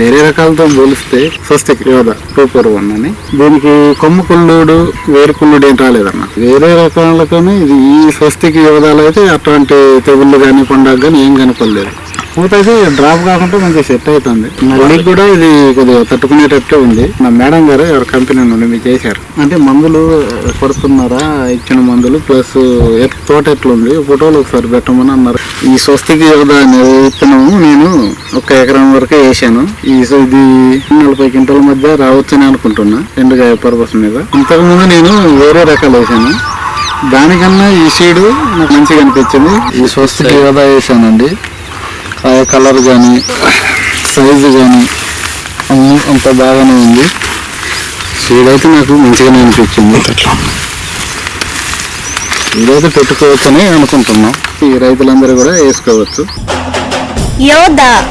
వేరే రకాలతో పోలిస్తే స్వస్తిక్ యోధ టూ ఫోర్ వన్ అని. దీనికి కొమ్ము కుళ్ళుడు వేరు కుళ్ళుడు ఏం రాలేదన్న. వేరే రకాలతోనే ఇది ఈ స్వస్తిక్ యోధాలు అయితే అటువంటి తెగుళ్ళు కానీ పండగ కానీ ఏం కనపడలేదు పూత అయితే డ్రాప్ కాకుండా మంచిగా సెట్ అవుతుంది. నల్లికి కూడా ఇది కొద్దిగా తట్టుకునేటట్టే ఉంది. మా మేడం గారు ఎవరి కంపెనీ నుండి మీకు చేశారు? అంటే మందులు కొడుతున్నారా? ఇచ్చిన మందులు ప్లస్ తోట ఎట్లుంది? ఫోటోలు ఒకసారి పెట్టమని అన్నారు. ఈ స్వస్తికి యోధ అనే విత్తనము నేను ఒక ఎకరం వరకే వేసాను. ఈ ఇది నలభై క్వింటల మధ్య రావచ్చని అనుకుంటున్నా ఎండుగాయ పర్పస్ మీద. ఇంతకుముందు నేను వేరే రకాలు వేసాను. దానికన్నా ఈ సీడు నాకు మంచిగా అనిపించింది. ఈ స్వస్తికి యోధ వేసానండి. కలర్ కానీ సైజు కానీ అన్నీ అంత బాగానే ఉంది. సీడైతే నాకు మంచిగానే అనిపించింది. ఇదైతే పెట్టుకోవచ్చని అనుకుంటున్నాం. ఈ రైతులందరూ కూడా వేసుకోవచ్చు. యోధ